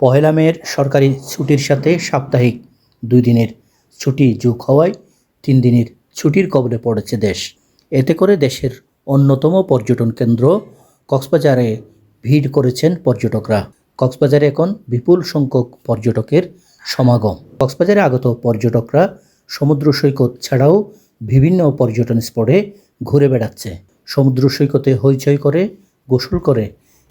পহেলা মেয়ের সরকারি ছুটির সাথে সাপ্তাহিক দুই দিনের ছুটি যোগ হওয়ায় তিন দিনের ছুটির কবলে পড়েছে দেশ। এতে করে দেশের অন্যতম পর্যটন কেন্দ্র কক্সবাজারে ভিড় করেছেন পর্যটকরা। কক্সবাজারে এখন বিপুল সংখ্যক পর্যটকের সমাগম। কক্সবাজারে আগত পর্যটকরা সমুদ্র সৈকত ছাড়াও বিভিন্ন পর্যটন স্পটে ঘুরে বেড়াচ্ছে। সমুদ্র সৈকতে হইচই করে, গোসল করে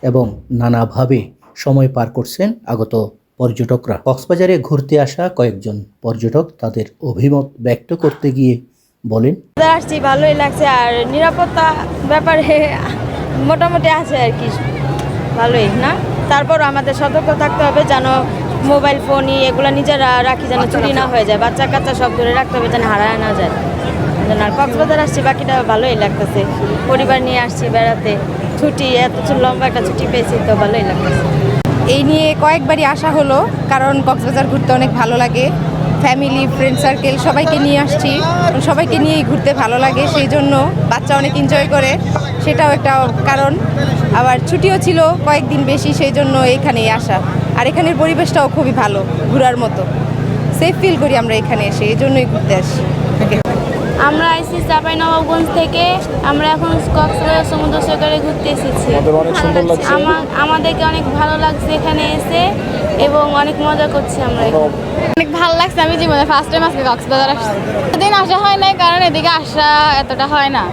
এবং নানাভাবে সময় পার করছেন আগত পর্যটকরা। কক্সবাজারে ঘুরতে আসা কয়েকজন পর্যটক তাদের অভিমত ব্যক্ত করতে গিয়ে বলেন আসছি ভালোই লাগছে আর নিরাপত্তা ব্যাপারে মোটামুটি আছে আর কি ভালোই না? তারপর আমাদের সতর্ক থাকতে হবে যেন মোবাইল ফোন এগুলো নিজেরা রাখি যেন চুরি না হয়ে যায় বাচ্চা কাচ্চা সব ধরে রাখতে হবে যেন হারায় না যায়। যেন আর কক্সবাজার আসছি বাকিটা ভালোই লাগতেছে। পরিবার নিয়ে আসছি বেড়াতে। ছুটি, এত লম্বা একটা ছুটি পেয়েছি তো ভালোই লাগতেছে। এই নিয়ে কয়েকবারই আসা হলো, কারণ কক্সবাজার ঘুরতে অনেক ভালো লাগে। ফ্যামিলি ফ্রেন্ড সার্কেল সবাইকে নিয়ে আসছি। সবাইকে নিয়েই ঘুরতে ভালো লাগে, সেই জন্য বাচ্চা অনেক এনজয় করে। সেটাও একটা কারণ। আবার ছুটিও ছিল কয়েকদিন বেশি, সেই জন্য এখানেই আসা আর এখানের পরিবেশটাও খুবই ভালো, ঘোরার মতো। সেফ ফিল করি আমরা এখানে এসে, এই জন্যই ঘুরতে আসি আমরা আইসি চাপাই নবাবগঞ্জ থেকে আমরা এখন কক্সবাজার সমুদ্র সৈকতে ঘুরতে এসেছি। আমা- আমাদেরকে অনেক ভালো লাগছে এখানে এসে এবং অনেক মজা করছি আমরা এখানে। অনেক ভালো লাগছে আমি জীবনে ফার্স্ট টাইম আজকে কক্সবাজার আসছি। দিন আসা হয় নাই কারণ এদিকে আসা এতটা হয় না।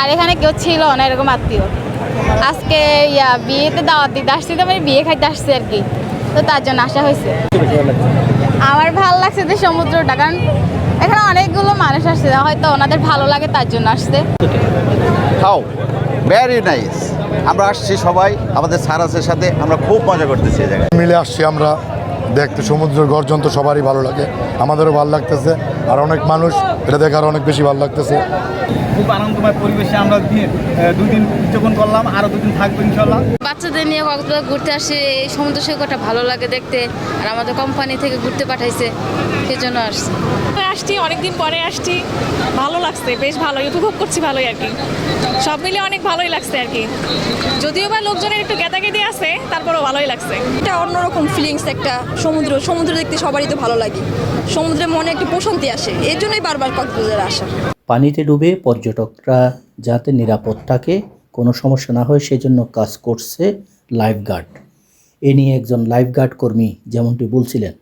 আর এখানে কেউ ছিল না এরকম আত্মীয়। আজকে ইয়া বিয়েতে দাওয়াত দিতে আসছি তো মানে বিয়ে খাইতে আসছি আর কি। তো তার জন্য আসা হয়েছে। আমার ভালো লাগছে যে সমুদ্রটা কারণ এখানে অনেকগুলো মানুষ আসছে হয়তো ওনাদের ভালো লাগে তার জন্য আসছে। হাউ ভেরি নাইস আমরা আসছি সবাই আমাদের সারাসের সাথে আমরা খুব মজা করতেছি এই জায়গায়। মিলে আসছি আমরা দেখতে সমুদ্রের গর্জন তো সবারই ভালো লাগে আমাদেরও ভালো লাগতেছে আর অনেক মানুষ এটা দেখে আরও অনেক বেশি ভালো লাগতেছে। খুব আনন্দময় পরিবেশে আমরা দিয়ে দুই দিন উদযাপন করলাম আরও দুদিন থাকব ইনশাল্লাহ বাচ্চাদের নিয়ে কক্সবাজার ঘুরতে আসি এই সমুদ্র সৈকতটা ভালো লাগে দেখতে আর আমাদের কোম্পানি থেকে ঘুরতে পাঠাইছে সেই জন্য আসছি। আসছি অনেকদিন পরে আসছি। ভালো লাগছে বেশ ভালোই উপভোগ করছি ভালোই আর কি। সব মিলে অনেক ভালোই লাগছে আর কি। যদিও বা লোকজনের একটু গেদাগেদি আছে তারপরেও ভালোই লাগছে। এটা অন্যরকম ফিলিংস একটা সমুদ্র সমুদ্র দেখতে সবারই তো ভালো লাগে। সমুদ্রে মনে একটা প্রশান্তি আসে এর জন্যই বারবার কক্সবাজারে আসা। পানিতে ডুবে পর্যটকরা যাতে নিরাপদ থাকে কোনো সমস্যা না হয় সেজন্য কাজ করছে লাইফগার্ড এ নিয়ে একজন লাইফগার্ড কর্মী যেমনটি বলছিলেন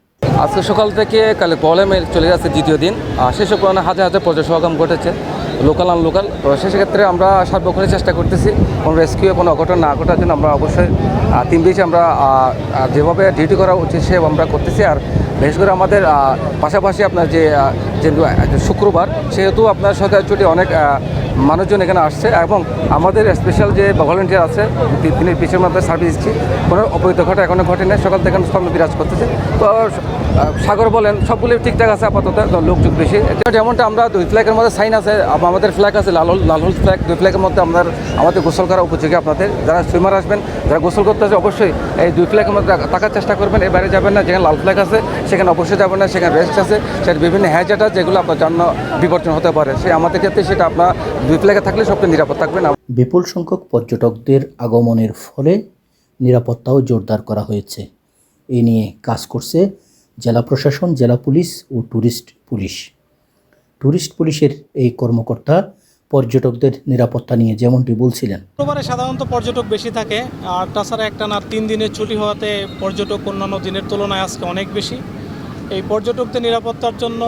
আজকে সকাল থেকে কালে প্রবলেমে চলে যাচ্ছে দ্বিতীয় দিন। সেসব কারণে হাজার হাজার পর্যটক সমাগম ঘটেছে। লোকাল আন লোকাল তো সেক্ষেত্রে আমরা সার্বক্ষণিক চেষ্টা করতেছি। কোনো রেস্কিউ কোনো অঘটন না ঘটার জন্য আমরা অবশ্যই তিন বেশি আমরা যেভাবে ডিউটি করা উচিত সেভাবে আমরা করতেছি। আর বিশেষ করে আমাদের পাশাপাশি আপনার যে শুক্রবার, সেহেতু আপনার সরকারি ছুটি অনেক মানুষজন এখানে আসছে এবং আমাদের স্পেশাল যে ভলেন্টিয়ার আছে তিনি পিছের মধ্যে সার্ভিস দিচ্ছি। কোনো অপরিত ঘটনা এখনও ঘটে না সকাল থেকে স্তম্ভ বিরাজ করতেছে। তো সাগর বলেন, সবগুলি ঠিকঠাক আছে আপাতত লোকযোগ বেশি। যেমনটা আমরা দুই ফ্ল্যাগের মধ্যে সাইন আছে আমাদের ফ্ল্যাগ আছে, লাল লাল হল ফ্ল্যাগ দুই ফ্ল্যাগের মধ্যে আমাদের আমাদের গোসল করা উপযোগী আপনাদের। যারা সুইমার আসবেন, যারা গোসল করতে আসে অবশ্যই এই দুই ফ্ল্যাগের মধ্যে থাকার চেষ্টা করবেন। এ বাইরে যাবেন না, যেখানে লাল ফ্ল্যাগ আছে, সেখানে অবশ্যই যাবেন না, সেখানে রেস্ট আছে। সেটা বিভিন্ন হ্যাজার্ড আছে, যেগুলো আপনার জন্য বিবর্তন হতে পারে। সে আমাদের ক্ষেত্রে সেটা আপনার দুই ফ্ল্যাগে থাকলে সবচেয়ে নিরাপদ থাকবেন বিপুল সংখ্যক পর্যটকদের আগমনের ফলে নিরাপত্তাও জোরদার করা হয়েছে। এ নিয়ে কাজ করছে জেলা প্রশাসন জেলা পুলিশ ও ট্যুরিস্ট পুলিশ। ট্যুরিস্ট পুলিশের এই কর্মকর্তা পর্যটকদের নিরাপত্তা নিয়ে যেমনটি বলছিলেন। শুক্রবারে সাধারণত পর্যটক বেশি থাকে আর তাছাড়া একটা না তিন দিনের ছুটি হওয়াতে পর্যটক অন্যান্য দিনের তুলনায় আজকে অনেক বেশি। এই পর্যটকদের নিরাপত্তার জন্য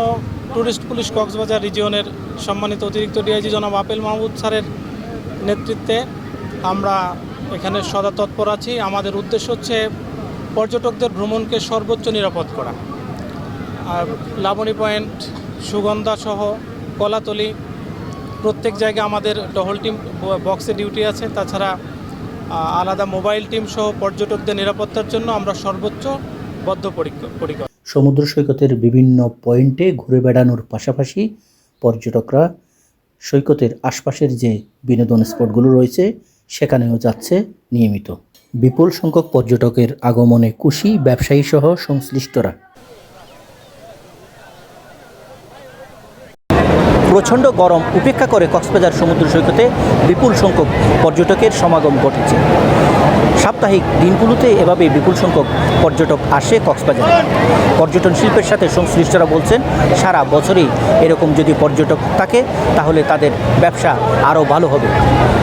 ট্যুরিস্ট পুলিশ কক্সবাজার রিজিয়নের সম্মানিত অতিরিক্ত ডিআইজি জনাব আপেল মাহমুদ স্যারের নেতৃত্বে আমরা এখানে সদা তৎপর আছি। আমাদের উদ্দেশ্য হচ্ছে পর্যটকদের ভ্রমণকে সর্বোচ্চ নিরাপদ করা। আর লাবণী পয়েন্ট, সুগন্ধা সহ কলাতলি, প্রত্যেক জায়গায় আমাদের টহল টিম, বক্সে ডিউটি আছে। তাছাড়া আলাদা মোবাইল টিম সহ পর্যটকদের নিরাপত্তার জন্য আমরা সর্বোচ্চ বদ্ধ পরিকর সমুদ্র সৈকতের বিভিন্ন পয়েন্টে ঘুরে বেড়ানোর পাশাপাশি পর্যটকরা সৈকতের আশপাশের যে বিনোদন স্পটগুলো রয়েছে, সেখানেও যাচ্ছে নিয়মিত। বিপুল সংখ্যক পর্যটকের আগমনে খুশি ব্যবসায়ী সহ সংশ্লিষ্টরা। প্রচণ্ড গরম উপেক্ষা করে কক্সবাজার সমুদ্র সৈকতে বিপুল সংখ্যক পর্যটকের সমাগম ঘটেছে। সাপ্তাহিক দিনগুলোতে এভাবে বিপুল সংখ্যক পর্যটক আসে কক্সবাজারে। পর্যটন শিল্পের সাথে সংশ্লিষ্টরা বলছেন, সারা বছরই এরকম যদি পর্যটক থাকে, তাহলে তাদের ব্যবসা আরও ভালো হবে।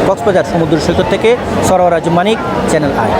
কক্সবাজার সমুদ্র সৈকত থেকে সরোয়ারাজ মানিক, চ্যানেল আই।